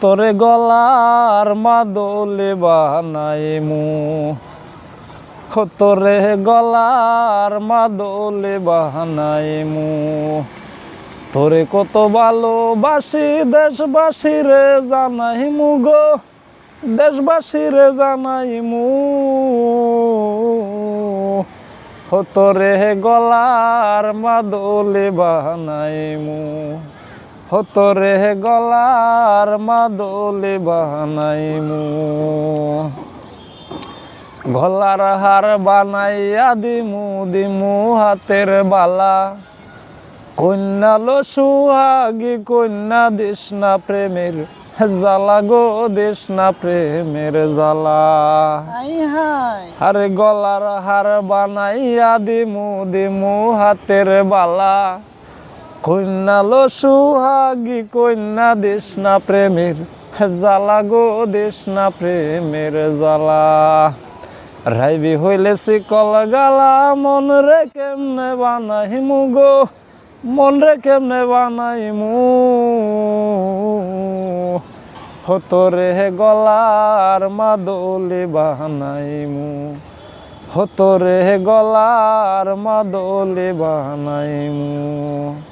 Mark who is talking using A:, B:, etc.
A: তোরে গলার মাদলে বানাইমু। ও তোরে গলার মাদলে বানাইমু। তোরে কত ভালোবাসি, দেশবাসী রে জানাইমু গো, দেশবাসী রে জানাইমু। ও তোরে গলার মাদলে বানাইমু। ও তোরে গলার মাদলে বানাইমু গলার হার বানাইয়া দিমু দিমু হাতের বালা। কন্যা লো সুহাগি কন্যা দিস না প্রেমের জ্বালা গো দিস না প্রেমের
B: হাই।
A: আরে গলার হার বানাইয়া দিমু দিমু হাতের বালা। কন্যা লো সুহাগি, কন্যা দিস না প্রেমের জ্বালা গো দিস না প্রেমের জ্বালা। রাইবি হইলে শিকল গালা মন রে কেমনে বানাইমু গো? মন রে কেমনে বানাইমু? হতরে গলার মাদলে বানাইমু। হতরে গলার মাদলে বানাইমু।